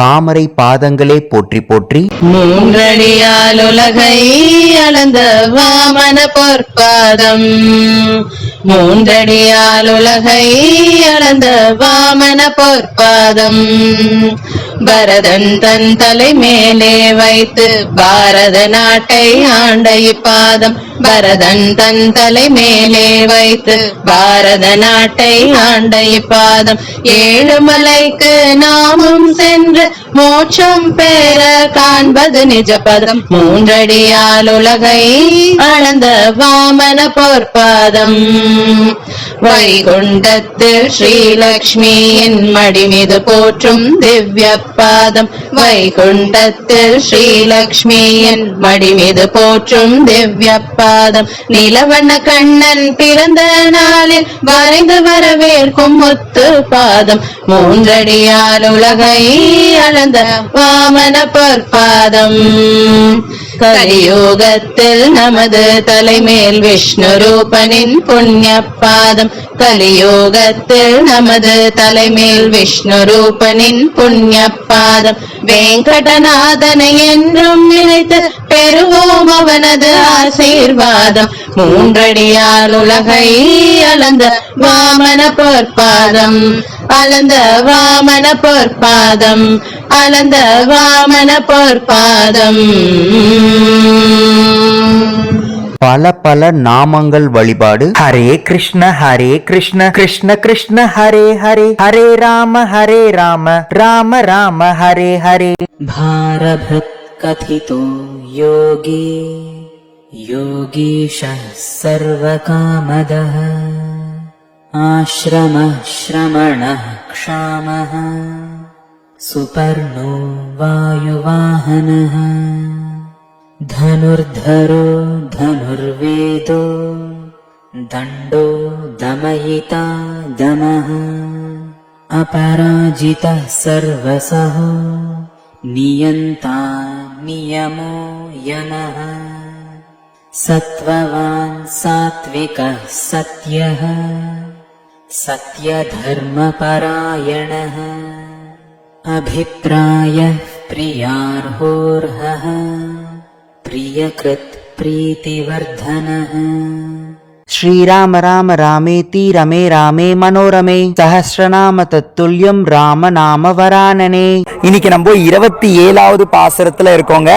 தாமரை பாதங்களே போற்றி போற்றி. மூன்றடியால் உலகை அளந்த வாமன பொற்பாதம். மூன்றடியால் உலகை அளந்த வாமன பொற்பாதம். பரதன் தன் தலை மேலே வைத்து பாரத நாட்டை ஆண்ட இப்பாதம் பரதன் தன் தலை மேலே வைத்து பாரத நாட்டை ஆண்ட இப்பாதம் ஏழு மலைக்கு நாமும் சென்று மோட்சம் பெற காண்பது நிஜ பதம். மூன்றடியால் உலகை அளந்த வாமன பொற்பாதம். வைகுண்டத்தில் ஸ்ரீலக்ஷ்மியின் மடி மீது போற்றும் திவ்ய பாதம் வைகுண்டத்தில் ஸ்ரீலக்ஷ்மியின் மடிமீது போற்றும் திவ்ய பாதம். நிலவண்ண கண்ணன் பிறந்த நாளில் வரைந்து வரவேற்கும் முத்து பாதம். மூன்றடியால் உலகை அளந்த வாமன பொற்பாதம். கலியோகத்தில் நமது தலைமேல் விஷ்ணு ரூபனின் புண்ணிய பாதம். கலியோகத்தில் நமது தலைமேல் விஷ்ணு ரூபனின் புண்ணிய பாதம். வெங்கடநாதனை என்றும் நினைத்து பெறுவோம் அவனது ஆசீர்வாதம். மூன்றடியால் உலகை அளந்த வாமன பொற்பாதம். அளந்த வாமன பொற்பாதம். அளந்த வாமன பொற்பாதம். பல பல நாமங்கள் வழிபாடு ஹரே கிருஷ்ண ஹரே கிருஷ்ண கிருஷ்ண கிருஷ்ண ஹரே ஹரே ஹரே ராம ஹரே ராம ராம ராம ஹரே ஹரே भारभृत्कथितो योगी योगीशः सर्वकामदः आश्रमः श्रमणः क्षामः सुपर्णो वायुवाहनः धनुर्धरो धनुर्वेदो दण्डो दमयिता दमः अपराजितः सर्वसः नियन्ता नियमो यमः सत्त्ववान् सात्विकः सत्यः सत्यधर्मपरायणः अभिप्रायः प्रियार्होर्हः प्रियकृत् प्रीतिवर्धनः ஸ்ரீராம ராம ராமேதி ரமே ராமே மனோரமே. சஹசிரநாம தத்துல்யம் ராம நாம வரானனே. இன்னைக்கு நம்ம இருபத்தி ஏழாவது பாசரத்துல இருக்கோங்க.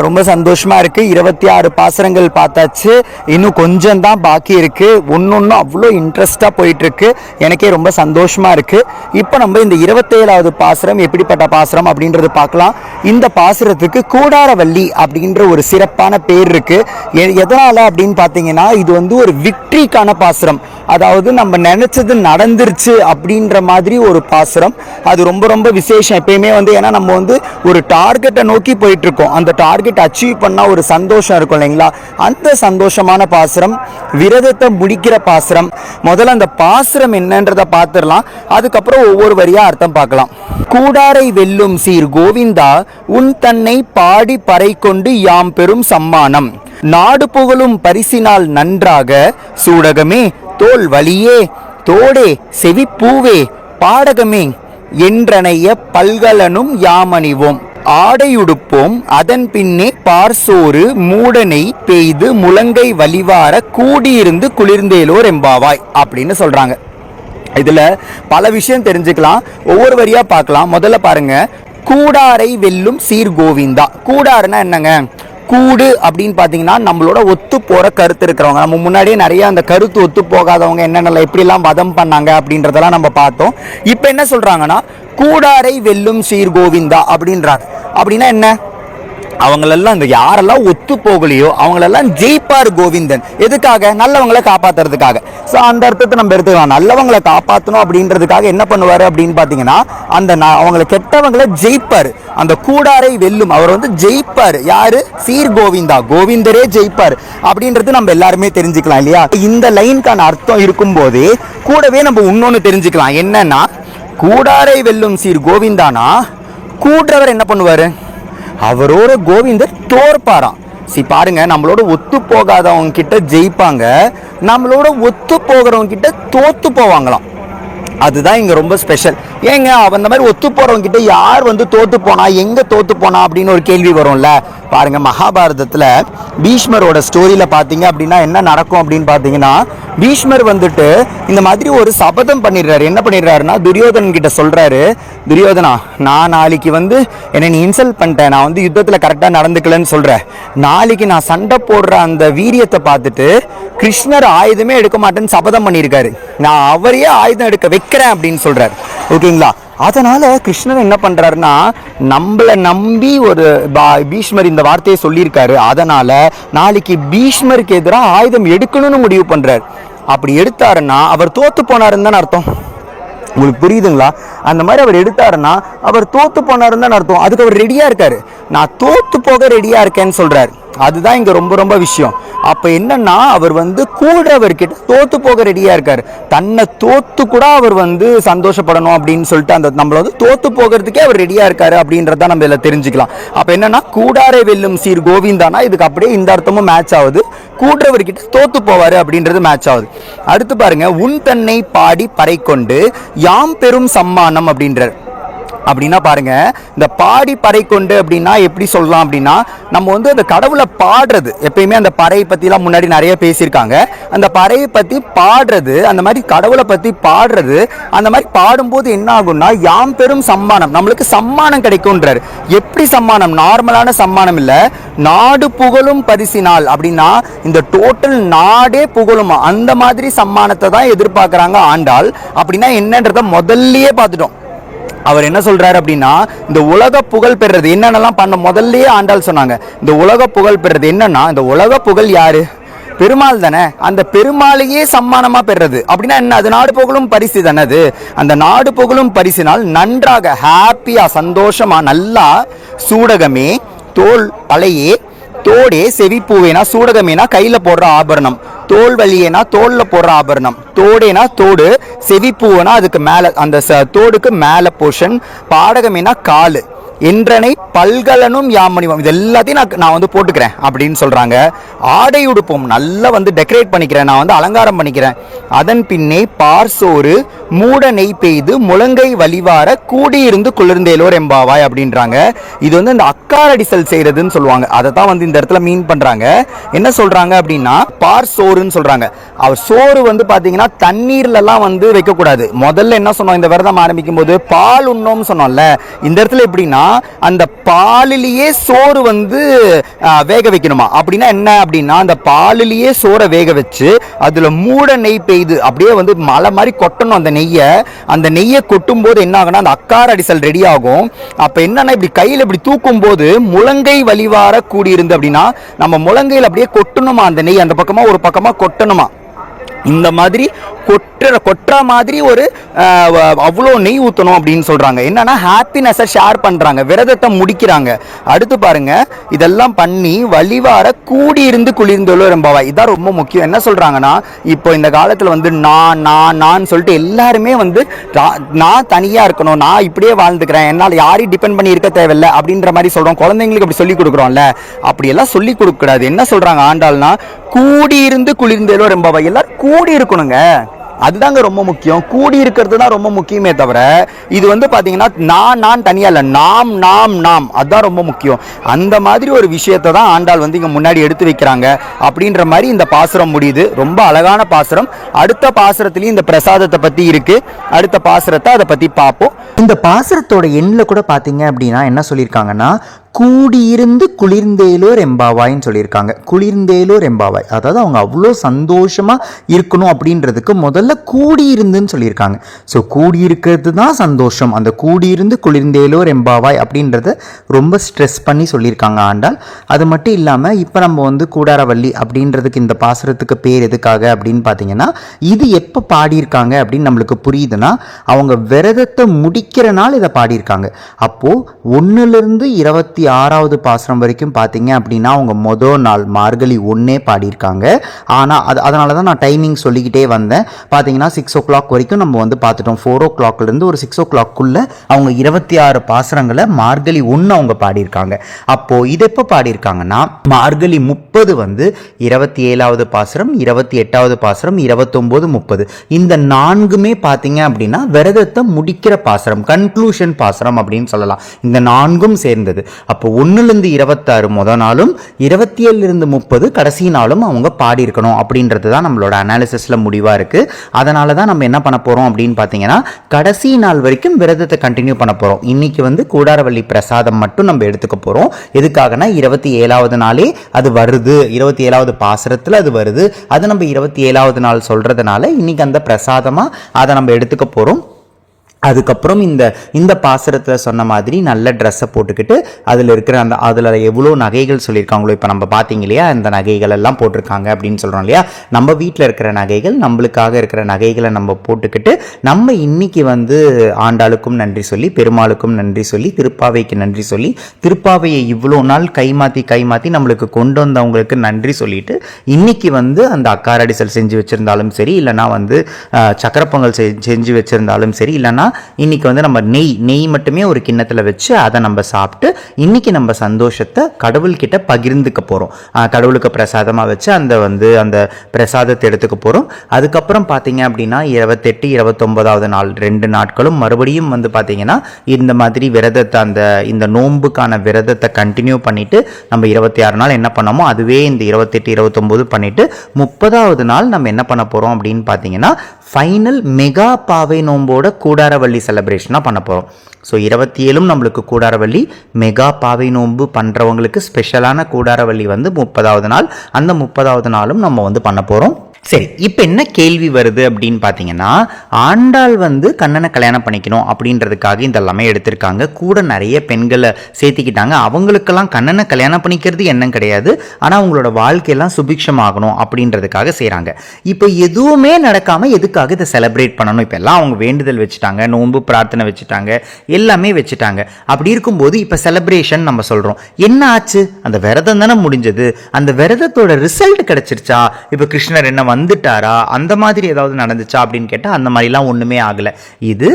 ரொம்ப சந்தோஷமா இருக்கு. இருபத்தி ஆறு பாசரங்கள் பார்த்தாச்சு. இன்னும் கொஞ்சம் தான் பாக்கி இருக்கு. ஒன்னொன்னும் அவ்வளோ இன்ட்ரெஸ்டா போயிட்டு இருக்கு எனக்கே ரொம்ப சந்தோஷமா இருக்கு. இப்போ நம்ம இந்த இருபத்தேழாவது பாசரம் எப்படிப்பட்ட பாசரம் அப்படின்றது பார்க்கலாம். இந்த பாசரத்துக்கு கூடாரவள்ளி அப்படின்ற ஒரு சிறப்பான பேர் இருக்கு. எ- எதனால அப்படின்னு பார்த்தீங்கன்னா இது வந்து ஒரு விக்ட்ரிக்கான பாசுரம். அதாவது நம்ம நினச்சது நடந்துருச்சு அப்படின்ற மாதிரி ஒரு பாசுரம். அது ரொம்ப ரொம்ப விசேஷம் எப்பயுமே வந்து ஏன்னா நம்ம வந்து ஒரு டார்கெட்டை நோக்கி போயிட்டுருக்கோம். அந்த டார்கெட் அச்சீவ் பண்ணால் ஒரு சந்தோஷம் இருக்கும் இல்லைங்களா? அந்த சந்தோஷமான பாசுரம் விரதத்தை முடிக்கிற பாசுரம் முதல்ல அந்த பாசுரம் என்னன்றதை பார்த்துடலாம் அதுக்கப்புறம் ஒவ்வொரு வரியாக அர்த்தம் பார்க்கலாம். கூடாரை வெல்லும் சீர் கோவிந்தா உன் தன்னை பாடி பறை கொண்டு யாம் பெறும் சம்மானம். நாடு புகழும் பரிசினால் நன்றாக சூடகமே தோல் வலியே தோடே செவிப்பூவே பாடகமே என்றனைய பல்கலனும் யாமணிவோம். ஆடையுடுப்போம் அதன் பின்னே பார்சோறு மூடனை பெய்து முழங்கை வழிவார கூடியிருந்து குளிர்ந்தேலோர் எம்பாவாய் அப்படின்னு சொல்றாங்க. இதுல பல விஷயம் தெரிஞ்சுக்கலாம் ஒவ்வொரு வரியா பார்க்கலாம். முதல்ல பாருங்க கூடாரை வெல்லும் சீர் கோவிந்தா கூடாருன்னா என்னங்க? கூடு அப்படின்னு பார்த்தீங்கன்னா நம்மளோட ஒத்து போகிற கருத்து இருக்கிறவங்க. நம்ம முன்னாடியே நிறைய அந்த கருத்து ஒத்து போகாதவங்க என்னென்ன எப்படிலாம் வதம் பண்ணாங்க அப்படின்றதெல்லாம் நம்ம பார்த்தோம். இப்போ என்ன சொல்கிறாங்கன்னா கூடாரை வெல்லும் சீர் கோவிந்தா அப்படின்றாங்க. அப்படின்னா என்ன? அவங்களெல்லாம் இந்த யாரெல்லாம் ஒத்து போகலையோ அவங்களெல்லாம் ஜெயிப்பார் கோவிந்தன். எதுக்காக? நல்லவங்களை காப்பாத்துறதுக்காக. ஸோ அந்த அர்த்தத்தை நம்ம எடுத்துக்கலாம். நல்லவங்களை காப்பாற்றணும் அப்படின்றதுக்காக என்ன பண்ணுவார் அப்படின்னு பார்த்தீங்கன்னா அந்த நான் அவங்களை கெட்டவங்களை ஜெயிப்பார். அந்த கூடாரை வெல்லும். அவர் வந்து ஜெயிப்பார். யாரு? சீர் கோவிந்தா. கோவிந்தரே ஜெயிப்பார். அப்படின்றது நம்ம எல்லாருமே தெரிஞ்சுக்கலாம் இல்லையா? இந்த லைனுக்கான அர்த்தம் இருக்கும்போது கூடவே நம்ம இன்னொன்று தெரிஞ்சுக்கலாம். என்னன்னா கூடாரை வெல்லும் சீர் கோவிந்தானா? கூடுறவர் என்ன பண்ணுவார்? அவரோட கோவிந்தர் தோற்பாராம் சி பாருங்க நம்மளோட ஒத்து போகாதவங்க கிட்ட ஜெயிப்பாங்க நம்மளோட ஒத்து போகிறவங்க கிட்ட தோத்து போவாங்களாம். அதுதான் இங்கே ரொம்ப ஸ்பெஷல் ஏங்க அவன் அந்த மாதிரி ஒத்து போகிறவங்க கிட்ட யார் வந்து தோத்து போனா எங்கே தோத்து போனா அப்படின்னு ஒரு கேள்வி வரும்ல? பாருங்க மகாபாரதத்துல பீஷ்மரோட ஸ்டோரியில பார்த்தீங்க அப்படின்னா என்ன நடக்கும் அப்படின்னு பார்த்தீங்கன்னா பீஷ்மர் வந்துட்டு இந்த மாதிரி ஒரு சபதம் பண்ணிடுறாரு. என்ன பண்ணிடுறாருன்னா துரியோதன் கிட்ட சொல்றாரு துரியோதனா நான் நாளைக்கு வந்து என்னை நீ இன்சல்ட் பண்ணிட்டேன் நான் வந்து யுத்தத்தில் கரெக்டாக நடந்துக்கலன்னு சொல்றேன். நாளைக்கு நான் சண்டை போடுற அந்த வீரியத்தை பார்த்துட்டு கிருஷ்ணர் ஆயுதமே எடுக்க மாட்டேன்னு சபதம் பண்ணியிருக்காரு. நான் அவரையே ஆயுதம் எடுக்க வைக்கிறேன் அப்படின்னு சொல்றாரு. ஓகேங்களா? அதனால் கிருஷ்ணர் என்ன பண்ணுறாருன்னா நம்மளை நம்பி ஒரு பா- பீஷ்மர் இந்த வார்த்தையை சொல்லியிருக்காரு. அதனால் நாளைக்கு பீஷ்மருக்கு எதிராக ஆயுதம் எடுக்கணும்னு முடிவு பண்ணுறார் அப்படி எடுத்தாருன்னா அவர் தோத்து போனாருன்னு தானே அர்த்தம். உங்களுக்கு புரியுதுங்களா? அந்த மாதிரி அவர் எடுத்தாருன்னா அவர் தோத்து போனாருன்னு தான் அர்த்தம். அதுக்கு அவர் ரெடியாக இருக்கார். நான் தோத்து போக ரெடியாக இருக்கேன்னு சொல்கிறார் அதுதான் இங்கே ரொம்ப ரொம்ப விஷயம். அப்போ என்னன்னா அவர் வந்து கூடுறவர்கிட்ட தோத்து போக ரெடியாக இருக்கார். தன்னை தோத்து கூட அவர் வந்து சந்தோஷப்படணும் அப்படின்னு சொல்லிட்டு அந்த நம்மளை வந்து தோத்து போகிறதுக்கே அவர் ரெடியாக இருக்காரு அப்படின்றத நம்ம இதில் தெரிஞ்சுக்கலாம். அப்போ என்னன்னா கூடாரை வெல்லும் சீர் கோவிந்தானா? இதுக்கு அப்படியே இந்த அர்த்தமும் மேட்ச் ஆகுது. கூடுறவர்கிட்ட தோத்து போவார் அப்படின்றது மேட்ச் ஆகுது. அடுத்து பாருங்க உன் தன்னை பாடி பறை கொண்டு யாம் பெரும் சம்மானம் அப்படின்றார். அப்படின்னா பாருங்க இந்த பாடி பறை கொண்டு அப்படின்னா எப்படி சொல்லலாம் அப்படின்னா நம்ம வந்து அந்த கடவுளை பாடுறது எப்பயுமே அந்த பறையை பற்றிலாம் முன்னாடி நிறைய பேசியிருக்காங்க. அந்த பறையை பற்றி பாடுறது அந்த மாதிரி கடவுளை பற்றி பாடுறது அந்த மாதிரி பாடும்போது என்ன ஆகும்னா யாம் பெரும் சம்மானம் நம்மளுக்கு சம்மானம் கிடைக்கும்ன்றார். எப்படி சம்மானம்? நார்மலான சம்மானம் இல்லை. நாடு புகழும் பரிசினால். அப்படின்னா இந்த டோட்டல் நாடே புகழுமா? அந்த மாதிரி சம்மானத்தை தான் எதிர்பார்க்குறாங்க ஆண்டாள். அப்படின்னா என்னன்றதை முதல்லயே பார்த்துட்டோம். அவர் என்ன சொல்றாரு அப்படின்னா இந்த உலக புகழ் பெறுறது என்னென்னலாம் பண்ண முதல்லயே ஆண்டாள் சொன்னாங்க. இந்த உலக புகழ் பெறுறது என்னன்னா இந்த உலக புகழ் யாரு? பெருமாள் தானே. அந்த பெருமாளையே சம்மானமா பெறுறது. அப்படின்னா என்ன? அது நாடு புகழும் பரிசு தானே அது. அந்த நாடு புகழும் பரிசினால் நன்றாக ஹாப்பியா சந்தோஷமா நல்லா சூடகமே தோல் தலையே தோடே செவிப்பூவேனா சூடகமேனா கையில் போடுற ஆபரணம். தோல் வழியேனா தோலில் போடுற ஆபரணம். தோடேனா தோடு செவிப்பூவனா அதுக்கு மேலே அந்த ச- தோடுக்கு மேலே போர்ஷன் பாடகமேனா காலு. என்றனை பல்கலனும் யாமணிவம் இது எல்லாத்தையும் நான் நான் வந்து போட்டுக்கிறேன் அப்படின்னு சொல்கிறாங்க ஆடை உடுப்பும் நல்லா வந்து டெக்கரேட் பண்ணிக்கிறேன். நான் வந்து அலங்காரம் பண்ணிக்கிறேன். அதன் பின்னே பார்சோறு மூட நெய் பெய்து முழங்கை வலிவார கூடியிருந்து குளிர்ந்தேலோர் எம்பாவாய் அப்படின்றாங்க. இது வந்து இந்த அக்காரடிசல் செய்கிறதுன்னு சொல்லுவாங்க. அதை தான் வந்து இந்த இடத்துல மீன் பண்ணுறாங்க என்ன சொல்கிறாங்க அப்படின்னா பார் சோறுன்னு சொல்கிறாங்க அவர் சோறு வந்து பார்த்தீங்கன்னா தண்ணீர்லலாம் வந்து வைக்கக்கூடாது. முதல்ல என்ன சொன்னோம்? இந்த விரதம் ஆரம்பிக்கும் போது பால் உண்ணோம்னு சொன்னோம்ல. இந்த இடத்துல எப்படின்னா அந்த பாலிலேயே சோறு வந்து வேக வைக்கணுமா? அப்படின்னா என்ன அப்படின்னா அந்த பாலிலேயே சோறை வேக வச்சு அதில் மூட நெய் பெய்து அப்படியே வந்து மலை மாதிரி கொட்டணும் அந்த நெய்யை. அந்த நெய்யை கொட்டும் போது என்ன ஆகுனா அந்த அக்கார அடிசல் ரெடி ஆகும். அப்போ என்னன்னா இப்படி கையில் இப்படி தூக்கும் போது முழங்கை வழிவார கூடியிருந்து அப்படின்னா நம்ம முழங்கையில் அப்படியே கொட்டணுமா அந்த நெய்? அந்த பக்கமாக ஒரு பக்கமாக கொட்டணுமா? இந்த மாதிரி கொட்டுற கொட்டுற மாதிரி ஒரு அவ்வளோ நெய் ஊற்றணும் அப்படின்னு சொல்கிறாங்க என்னன்னா ஹாப்பினஸை ஷேர் பண்ணுறாங்க விரதத்தை முடிக்கிறாங்க. அடுத்து பாருங்க இதெல்லாம் பண்ணி வழிவார கூடியிருந்து குளிர்ந்துள்ள ரொம்பவா? இதான் ரொம்ப முக்கியம். என்ன சொல்கிறாங்கன்னா இப்போ இந்த காலத்தில் வந்து நான் நான் நான் சொல்லிட்டு எல்லாருமே வந்து நான் தனியாக இருக்கணும். நான் இப்படியே வாழ்ந்துக்கிறேன். என்னால் யாரையும் டிபெண்ட் பண்ணி இருக்க தேவையில்லை அப்படின்ற மாதிரி சொல்கிறோம் குழந்தைங்களுக்கு அப்படி சொல்லி கொடுக்குறோம்ல. அப்படியெல்லாம் சொல்லி கொடுக்கக்கூடாது. என்ன சொல்கிறாங்க ஆண்டாள்னா கூடி இருந்து குளிர்ந்தேலோ ரொம்ப எல்லாரும் கூடி இருக்கணுங்க அதுதாங்க ரொம்ப முக்கியம். கூடி இருக்கிறது தான் ரொம்ப முக்கியமே தவிர இது வந்து பார்த்தீங்கன்னா நான் நான் தனியாக இல்லை. நாம் நாம் நாம். அதுதான் ரொம்ப முக்கியம். அந்த மாதிரி ஒரு விஷயத்தை தான் ஆண்டாள் வந்து இங்கே முன்னாடி எடுத்து வைக்கிறாங்க. அப்படின்ற மாதிரி இந்த பாசுரம் முடியுது. ரொம்ப அழகான பாசுரம். அடுத்த பாசுரத்துலேயும் இந்த பிரசாதத்தை பற்றி இருக்குது அடுத்த பாசுரத்தை அதை பற்றி பார்ப்போம் இந்த பாசுரத்தோட எண்ணில் கூட பார்த்தீங்க அப்படின்னா என்ன சொல்லியிருக்காங்கன்னா கூடியிருந்து குளிர்ந்தேலோ எம்பாவாய்ன்னு சொல்லியிருக்காங்க. குளிர்ந்தேலோர் எம்பாவாய். அதாவது அவங்க அவ்வளோ சந்தோஷமாக இருக்கணும் அப்படின்றதுக்கு முதல்ல கூடியிருந்துன்னு சொல்லியிருக்காங்க. ஸோ கூடியிருக்கிறது தான் சந்தோஷம். அந்த கூடியிருந்து குளிர்ந்தேலோ எம்பாவாய் அப்படின்றத ரொம்ப ஸ்ட்ரெஸ் பண்ணி சொல்லியிருக்காங்க ஆண்டால் அது மட்டும் இல்லாமல் இப்போ நம்ம வந்து கூடாரவள்ளி அப்படின்றதுக்கு இந்த பாசுரத்துக்கு பேர் எதுக்காக அப்படின்னு பார்த்தீங்கன்னா இது எப்போ பாடியிருக்காங்க அப்படின்னு நம்மளுக்கு புரியுதுன்னா அவங்க விரதத்தை முடிக்கிற நாள் இதை பாடியிருக்காங்க. அப்போது ஒன்றுலேருந்து இருபத்தி ஆறாவது பாசுரம் வரைக்கும் பார்த்தீங்க அப்படின்னா அவங்க மொதல் நாள் மார்கழி ஒன்றே பாடியிருக்காங்க. ஆனால் அது அதனால தான் நான் டைமிங் சொல்லிக்கிட்டே வந்தேன். பார்த்தீங்கன்னா சிக்ஸ் ஓ கிளாக் வரைக்கும் நம்ம வந்து பார்த்துட்டோம் ஃபோர் ஓ கிளாக்லேருந்து ஒரு சிக்ஸ் ஓ கிளாக்குள்ளே அவங்க இருபத்தி ஆறு பாசுரங்களை மார்கழி ஒன்று அவங்க பாடியிருக்காங்க. அப்போது இது எப்போ பாடியிருக்காங்கன்னா மார்கழி முப்பது வந்து இருபத்தி ஏழாவது பாசுரம் இருபத்தி எட்டாவது பாசுரம் இருபத்தொம்போது முப்பது. இந்த நான்குமே பார்த்தீங்க அப்படின்னா விரதத்தை முடிக்கிற பாசுரம் கன்க்ளூஷன் பாசுரம் அப்படின்னு சொல்லலாம். இந்த நான்கும் சேர்ந்தது. அப்போ ஒன்றுலேருந்து இருபத்தாறு முத நாளும் இருபத்தி ஏழுலேருந்து முப்பது கடைசி நாளும் அவங்க பாடியிருக்கணும் அப்படின்றது தான் நம்மளோட அனாலிசிஸில் முடிவாக இருக்குது அதனால தான் நம்ம என்ன பண்ண போகிறோம் அப்படின்னு பார்த்தீங்கன்னா கடைசி நாள் வரைக்கும் விரதத்தை கண்டினியூ பண்ண போகிறோம் இன்றைக்கி வந்து கூடாரவள்ளி பிரசாதம் மட்டும் நம்ம எடுத்துக்க போகிறோம் எதுக்காகனா இருபத்தி ஏழாவது நாளே அது வருது. இருபத்தி ஏழாவது பாசுரத்தில் அது வருது. அது நம்ம இருபத்தி ஏழாவது நாள் சொல்கிறதுனால இன்றைக்கி அந்த பிரசாதமாக அதை நம்ம எடுத்துக்க போகிறோம் அதுக்கப்புறம் இந்த இந்த பாசுரத்தில் சொன்ன மாதிரி நல்ல ட்ரெஸ்ஸை போட்டுக்கிட்டு அதில் இருக்கிற அந்த அதில் எவ்வளோ நகைகள் சொல்லியிருக்காங்களோ இப்போ நம்ம பார்த்தீங்க இல்லையா அந்த நகைகள் எல்லாம் போட்டிருக்காங்க அப்படின்னு சொல்கிறோம் இல்லையா நம்ம வீட்டில் இருக்கிற நகைகள் நம்மளுக்காக இருக்கிற நகைகளை நம்ம போட்டுக்கிட்டு நம்ம இன்னைக்கு வந்து ஆண்டாளுக்கும் நன்றி சொல்லி பெருமாளுக்கும் நன்றி சொல்லி திருப்பாவைக்கு நன்றி சொல்லி திருப்பாவையை இவ்வளோ நாள் கைமாற்றி கைமாற்றி நம்மளுக்கு கொண்டு வந்தவங்களுக்கு நன்றி சொல்லிட்டு இன்னைக்கு வந்து அந்த அக்காரடிசல் செஞ்சு வச்சுருந்தாலும் சரி இல்லைனா வந்து சக்கரப்பொங்கல் செஞ்சு வச்சுருந்தாலும் சரி இல்லைனா இன்னைக்கு வந்து நம்ம நெய் நெய் மட்டுமே ஒரு கிண்ணத்தில் வச்சு அதை நம்ம சாப்பிட்டு இன்னைக்கு நம்ம சந்தோஷத்தை கடவுள்கிட்ட பகிர்ந்துக்க போகிறோம் கடவுளுக்கு பிரசாதமாக வச்சு அந்த வந்து அந்த பிரசாதத்தை எடுத்துக்க போகிறோம் அதுக்கப்புறம் பார்த்தீங்க அப்படின்னா இருபத்தெட்டு இருபத்தொன்பதாவது நாள் ரெண்டு நாட்களும் மறுபடியும் வந்து பார்த்தீங்கன்னா இந்த மாதிரி விரதத்தை அந்த இந்த நோன்புக்கான விரதத்தை கண்டினியூ பண்ணிட்டு நம்ம இருபத்தி ஆறு நாள் என்ன பண்ணோமோ அதுவே இந்த இருபத்தெட்டு இருபத்தொம்போது பண்ணிட்டு முப்பதாவது நாள் நம்ம என்ன பண்ண போகிறோம் அப்படின்னு பார்த்தீங்கன்னா ஃபைனல் மெகா பாவை நோம்போட கூடாரவள்ளி செலப்ரேஷனாக பண்ண போகிறோம் ஸோ இருபத்தி ஏழும் நம்மளுக்கு கூடாரவள்ளி மெகா பாவை நோன்பு பண்ணுறவங்களுக்கு ஸ்பெஷலான கூடாரவள்ளி வந்து முப்பதாவது நாள். அந்த முப்பதாவது நாளும் நம்ம வந்து பண்ண போகிறோம் சரி இப்போ என்ன கேள்வி வருது அப்படின்னு பார்த்தீங்கன்னா ஆண்டாள் வந்து கண்ணனை கல்யாணம் பண்ணிக்கணும் அப்படின்றதுக்காக இதெல்லாமே எடுத்திருக்காங்க. கூட நிறைய பெண்களை சேர்த்திக்கிட்டாங்க. அவங்களுக்கெல்லாம் கண்ணனை கல்யாணம் பண்ணிக்கிறது எண்ணம் கிடையாது. ஆனால் அவங்களோட வாழ்க்கையெல்லாம் சுபிக்ஷமாகணும் அப்படின்றதுக்காக செய்கிறாங்க இப்போ எதுவுமே நடக்காமல் எதுக்காக இதை செலிப்ரேட் பண்ணணும்? இப்போ எல்லாம் அவங்க வேண்டுதல் வச்சுட்டாங்க நோன்பு பிரார்த்தனை வச்சுட்டாங்க எல்லாமே வச்சுட்டாங்க. அப்படி இருக்கும்போது இப்போ செலிப்ரேஷன் நம்ம சொல்கிறோம் என்ன ஆச்சு? அந்த விரதம் தானே முடிஞ்சது. அந்த விரதத்தோட ரிசல்ட் கிடச்சிருச்சா? இப்போ கிருஷ்ணர் என்ன வந்துட்டாரா? அந்த மாதிரி ஏதாவது நடந்துச்சா அப்படின்னு கேட்டால் அந்த மாதிரிலாம் ஒன்றுமே ஆகலை. இது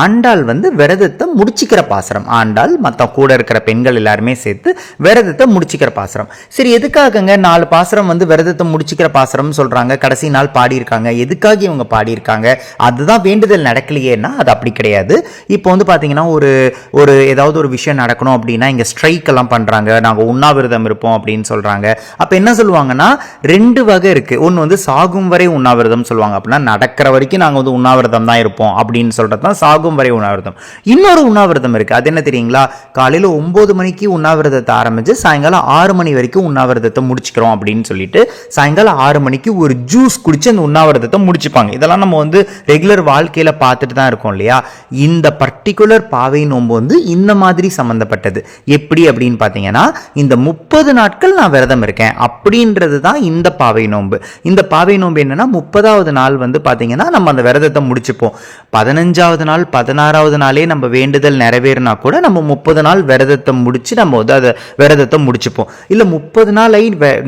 ஆண்டாள் வந்து விரதத்தை முடிச்சிக்கிற பாசரம். ஆண்டாள் மற்ற கூட இருக்கிற பெண்கள் எல்லாருமே சேர்த்து விரதத்தை முடிச்சிக்கிற பாசரம். சரி எதுக்காகங்க நாலு பாசரம் வந்து விரதத்தை முடிச்சிக்கிற பாசரம்னு சொல்கிறாங்க கடைசி நாள் பாடியிருக்காங்க. எதுக்காக இவங்க பாடியிருக்காங்க? அதுதான் வேண்டுதல் நடக்கலையேன்னா அது அப்படி கிடையாது. இப்போ வந்து பார்த்தீங்கன்னா ஒரு ஒரு ஏதாவது ஒரு விஷயம் நடக்கணும் அப்படின்னா இங்கே ஸ்ட்ரைக் எல்லாம் பண்ணுறாங்க நாங்கள் உண்ணாவிரதம் இருப்போம் அப்படின்னு சொல்கிறாங்க அப்போ என்ன சொல்லுவாங்கன்னா ரெண்டு வகை இருக்குது ஒன்று வந்து சாகும் வரை உண்ணாவிரதம் சொல்லுவாங்க அப்படின்னா நடக்கிற வரைக்கும் நாங்கள் வந்து உண்ணாவிரதம் தான் இருப்போம் அப்படின்னு சொல்கிறது தான் சாகும் வரை உண்ணாவிரதம். இன்னொரு உண்ணாவிரதம் இருக்குது அது என்ன தெரியுங்களா? காலையில் ஒம்பது மணிக்கு உண்ணாவிரதத்தை ஆரம்பித்து சாயங்காலம் ஆறு மணி வரைக்கும் உண்ணாவிரதத்தை முடிச்சுக்கிறோம் அப்படின்னு சொல்லிட்டு சாயங்காலம் ஆறு மணிக்கு ஒரு ஜூஸ் குடித்து அந்த உண்ணாவிரதத்தை முடிச்சுப்பாங்க. இதெல்லாம் நம்ம வந்து ரெகுலர் வாழ்க்கையில் பார்த்துட்டு தான் இருக்கோம் இல்லையா? இந்த பர்டிகுலர் பாவை நோன்பு வந்து இந்த மாதிரி சம்மந்தப்பட்டது எப்படி அப்படின்னு பார்த்தீங்கன்னா இந்த முப்பது நாட்கள் நான் விரதம் இருக்கேன் அப்படின்றது தான் இந்த பாவை நோன்பு. இந்த பாவை நோன்பு என்னன்னா முப்பதாவது நாள் வந்து பார்த்திங்கன்னா நம்ம அந்த விரதத்தை முடிச்சுப்போம். பதினஞ்சாவது நாள் பதினாறாவது நாளே நம்ம வேண்டுதல் நிறைவேறினா கூட நம்ம முப்பது நாள் விரதத்தை முடிச்சு நம்ம வந்து அதை விரதத்தை முடிச்சுப்போம். இல்லை முப்பது நாள்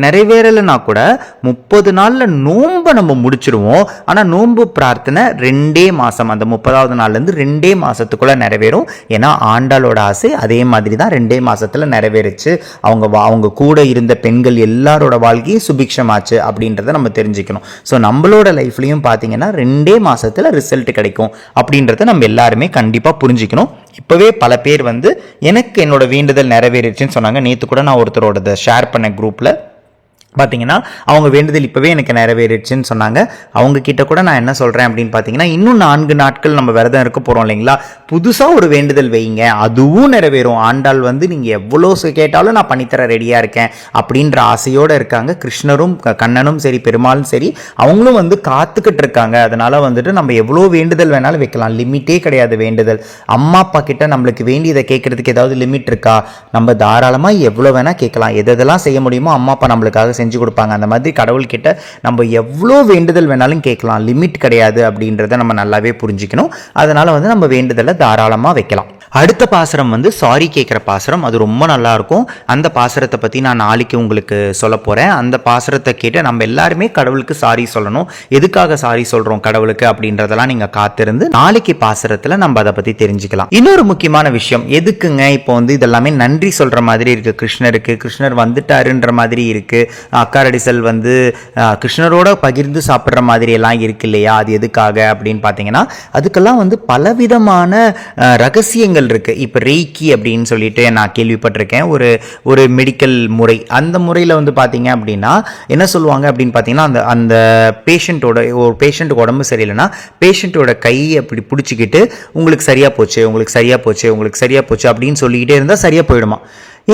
நிறைவேறலைன்னா கூட முப்பது நாளில் நோன்பை நம்ம முடிச்சிருவோம். ஆனால் நோன்பு பிரார்த்தனை ரெண்டே மாதம் அந்த முப்பதாவது நாள்லேருந்து ரெண்டே மாதத்துக்குள்ளே நிறைவேறும். ஏன்னா ஆண்டாளோட ஆசை அதே மாதிரி தான் ரெண்டே மாசத்துல நிறைவேறுச்சு. அவங்க அவங்க கூட இருந்த பெண்கள் எல்லாரோட வாழ்க்கையும் சுபிக்ஷமாச்சு அப்படின்றத நம்ம தெரிஞ்சுக்கணும். புரிஞ்சுக்கணும் ஸோ நம்மளோட லைஃப்லையும் பார்த்தீங்கன்னா ரெண்டே மாதத்தில் ரிசல்ட் கிடைக்கும். அப்படின்றத நம்ம எல்லாருமே கண்டிப்பாக புரிஞ்சுக்கணும். இப்போவே பல பேர் வந்து எனக்கு என்னோட வேண்டுதல் நிறைவேறிடுச்சுன்னு சொன்னாங்க. நேற்று கூட நான் ஒருத்தரோட ஷேர் பண்ண குரூப்பில் பார்த்தீங்கன்னா அவங்க வேண்டுதல் இப்போவே எனக்கு நிறைவேறிடுச்சுன்னு சொன்னாங்க. அவங்க கிட்ட கூட நான் என்ன சொல்கிறேன் அப்படின்னு பார்த்தீங்கன்னா இன்னும் நான்கு நாட்கள் நம்ம விரதம் இருக்க போகிறோம் இல்லைங்களா? புதுசாக ஒரு வேண்டுதல் வைங்க. அதுவும் நிறைவேறும். ஆண்டாள் வந்து நீங்கள் எவ்வளோ கேட்டாலும் நான் பண்ணித்தர ரெடியாக இருக்கேன் அப்படின்ற ஆசையோடு இருக்காங்க. கிருஷ்ணரும் க- கண்ணனும் சரி பெருமாளும் சரி அவங்களும் வந்து காத்துக்கிட்டு இருக்காங்க. அதனால் வந்துட்டு நம்ம எவ்வளோ வேண்டுதல் வேணாலும் வைக்கலாம். லிமிட்டே கிடையாது வேண்டுதல். அம்மா அப்பா கிட்ட நம்மளுக்கு வேண்டியதை கேட்குறதுக்கு ஏதாவது லிமிட் இருக்கா? நம்ம தாராளமாக எவ்வளோ வேணால் கேட்கலாம். எதெல்லாம் செய்ய முடியுமோ அம்மா அப்பா நம்மளுக்காக செஞ்சு செஞ்சு கொடுப்பாங்க. அந்த மாதிரி கடவுள்கிட்ட நம்ம எவ்வளோ வேண்டுதல் வேணாலும் கேட்கலாம். லிமிட் கிடையாது அப்படின்றத நம்ம நல்லாவே புரிஞ்சுக்கணும். அதனால் வந்து நம்ம வேண்டுதலை தாராளமாக வைக்கலாம். அடுத்த பாசரம் வந்து சாரி கேட்குற பாசரம். அது ரொம்ப நல்லாயிருக்கும் அந்த பாசரத்தை பற்றி நான் நாளைக்கு உங்களுக்கு சொல்ல போகிறேன் அந்த பாசரத்தை கேட்டு நம்ம எல்லாருமே கடவுளுக்கு சாரி சொல்லணும். எதுக்காக சாரி சொல்கிறோம் கடவுளுக்கு அப்படின்றதெல்லாம் நீங்கள் காத்திருந்து நாளைக்கு பாசரத்தில் நம்ம அதை பற்றி தெரிஞ்சுக்கலாம். இன்னொரு முக்கியமான விஷயம். எதுக்குங்க இப்போ வந்து இதெல்லாமே நன்றி சொல்கிற மாதிரி இருக்குது கிருஷ்ணருக்கு. கிருஷ்ணர் வந்துட்டாருன்ற மாதிரி இருக்குது அக்காரடிசல் வந்து கிருஷ்ணரோட பகிர்ந்து சாப்பிட்ற மாதிரியெல்லாம் இருக்கு இல்லையா? அது எதுக்காக அப்படின்னு பார்த்தீங்கன்னா அதுக்கெல்லாம் வந்து பலவிதமான ரகசியங்கள் இருக்குது இப்போ ரெய்கி அப்படின்னு சொல்லிட்டு நான் கேள்விப்பட்டிருக்கேன். ஒரு ஒரு மெடிக்கல் முறை. அந்த முறையில் வந்து பார்த்தீங்க அப்படின்னா என்ன சொல்லுவாங்க அப்படின்னு பார்த்தீங்கன்னா அந்த அந்த பேஷண்ட்டோட ஒரு பேஷண்ட்டுக்கு உடம்பு சரியில்லைன்னா பேஷண்ட்டோட கையை அப்படி பிடிச்சிக்கிட்டு உங்களுக்கு சரியாக போச்சு உங்களுக்கு சரியாக போச்சு உங்களுக்கு சரியாக போச்சு அப்படின்னு சொல்லிக்கிட்டே இருந்தால் சரியாக போயிடுமா?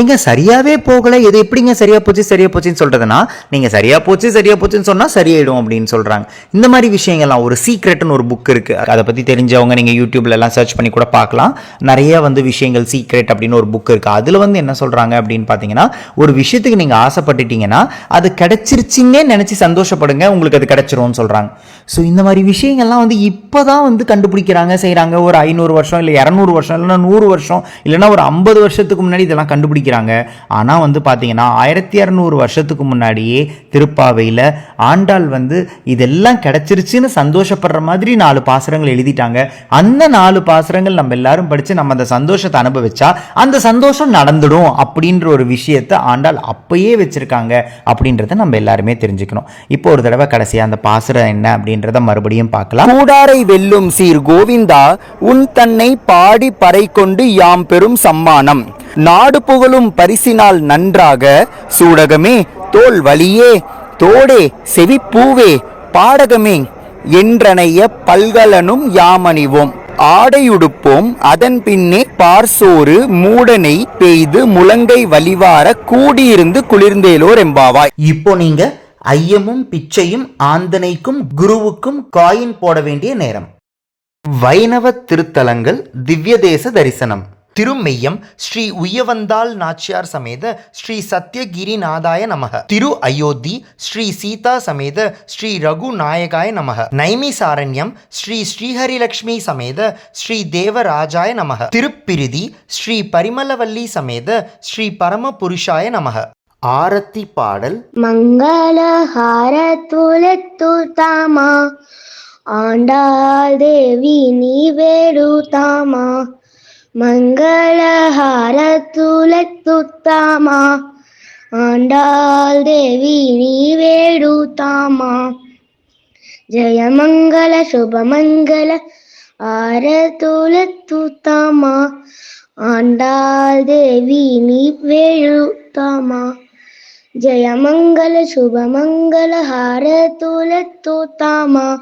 ஏங்க சரியாவே போகல எது எப்படிங்க சரியா போச்சு சரியா போச்சுன்னு சொல்றதுன்னா நீங்க சரியா போச்சு சரியா போச்சுன்னு சொன்னா சரியாயிடும் அப்படின்னு சொல்றாங்க. இந்த மாதிரி விஷயங்கள்லாம் ஒரு சீக்ரெட்னு ஒரு புக் இருக்கு. அதை பத்தி தெரிஞ்சவங்க நீங்க யூடியூப்ல எல்லாம் சர்ச் பண்ணி கூட பார்க்கலாம். நிறைய வந்து விஷயங்கள் சீக்ரெட் அப்படின்னு ஒரு புக் இருக்கு. அதுல வந்து என்ன சொல்றாங்க அப்படின்னு பாத்தீங்கன்னா ஒரு விஷயத்துக்கு நீங்க ஆசைப்பட்டுட்டீங்கன்னா அது கிடைச்சிருச்சுன்னே நினைச்சு சந்தோஷப்படுங்க உங்களுக்கு அது கிடைச்சிரும்னு சொல்றாங்க. ஸோ இந்த மாதிரி விஷயங்கள்லாம் வந்து இப்போதான் வந்து கண்டுபிடிக்கிறாங்க செய்கிறாங்க ஒரு ஐநூறு வருஷம் இல்லை இரநூறு வருஷம் இல்லைன்னா நூறு வருஷம் இல்லைன்னா ஒரு ஐம்பது வருஷத்துக்கு முன்னாடி இதெல்லாம் கண்டுபிடிக்கிறாங்க ஆனால் வந்து பார்த்தீங்கன்னா ஆயிரத்தி இரநூறு வருஷத்துக்கு முன்னாடியே திருப்பாவையில் ஆண்டாள் வந்து இதெல்லாம் கிடைச்சிருச்சுன்னு சந்தோஷப்படுற மாதிரி நாலு பாசுரங்கள் எழுதிட்டாங்க. அந்த நாலு பாசுரங்கள் நம்ம எல்லாரும் படித்து நம்ம அந்த சந்தோஷத்தை அனுபவிச்சா அந்த சந்தோஷம் நடந்துடும் அப்படின்ற ஒரு விஷயத்தை ஆண்டாள் அப்பயே வச்சிருக்காங்க அப்படின்றத நம்ம எல்லாருமே தெரிஞ்சுக்கணும். இப்போ ஒரு தடவை கடைசியாக அந்த பாசுரம் என்ன அப்படின்றத மறுபடியும் பார்க்கலாம். கூடாரை வெல்லும் சீர் கோவிந்தா உன் தன்னை பாடி பறை கொண்டு யாம் பெரும் சம்மானம். நாடு புகழும் பரிசினால் நன்றாக சூடகமே தோல் வலியே தோடே செவிப்பூவே பாடகமே என்றனைய பல்கலனும் யாமணிவோம். ஆடையுடுப்போம் அதன் பின்னே பார்சோறு மூடனை பெய்து முழங்கை வழிவார கூடியிருந்து குளிர்ந்தேலோர் எம்பாவாய் இப்போ நீங்க ஐயமும் பிச்சையும் ஆந்தனைக்கும் குருவுக்கும் காயின் போட வேண்டிய நேரம். வைணவ திருத்தலங்கள் திவ்யதேச தரிசனம். திருமெய்யம் ஸ்ரீ உய்யவந்தால் நாச்சியார் சமேத ஸ்ரீ சத்யகிரிநாதாய நமக. திரு அயோத்தி ஸ்ரீ சீதா சமேத ஸ்ரீ ரகு நாயகாய நமக நைமிசாரண்யம் ஸ்ரீ ஸ்ரீஹரிலக்ஷ்மி சமேத ஸ்ரீ தேவராஜாய நமக. திருப்பிரிதி ஸ்ரீ பரிமலவல்லி சமேத ஸ்ரீ பரமபுருஷாய நமக. ஆரத்தி பாடல். மங்களஹாரத்துலத்து ஆண்டாள் தேவி நீ வேடு మంగళహారతులెత్తుతామా ఆండాల్ దేవి నీ వేడుతామా జయ మంగళ శుభ మంగళ ఆరతులెత్తుతామా ఆండాల్ దేవి నీ వేడుతామా జయ మంగళ శుభ మంగళ హారతులెత్తుతామా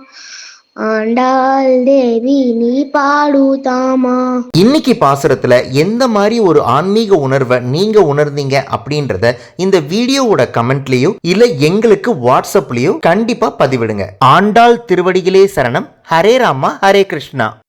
ஆண்டாள் தேவி நீ பாடுதாமா இன்னைக்கு பாசுரத்துல எந்த மாதிரி ஒரு ஆன்மீக உணர்வை நீங்க உணர்ந்தீங்க அப்படின்றத இந்த வீடியோவோட கமெண்ட்லயோ இல்ல எங்களுக்கு வாட்ஸ்அப்லயோ கண்டிப்பா பதிவிடுங்க. ஆண்டாள் திருவடிகளே சரணம். ஹரே ராமா ஹரே கிருஷ்ணா.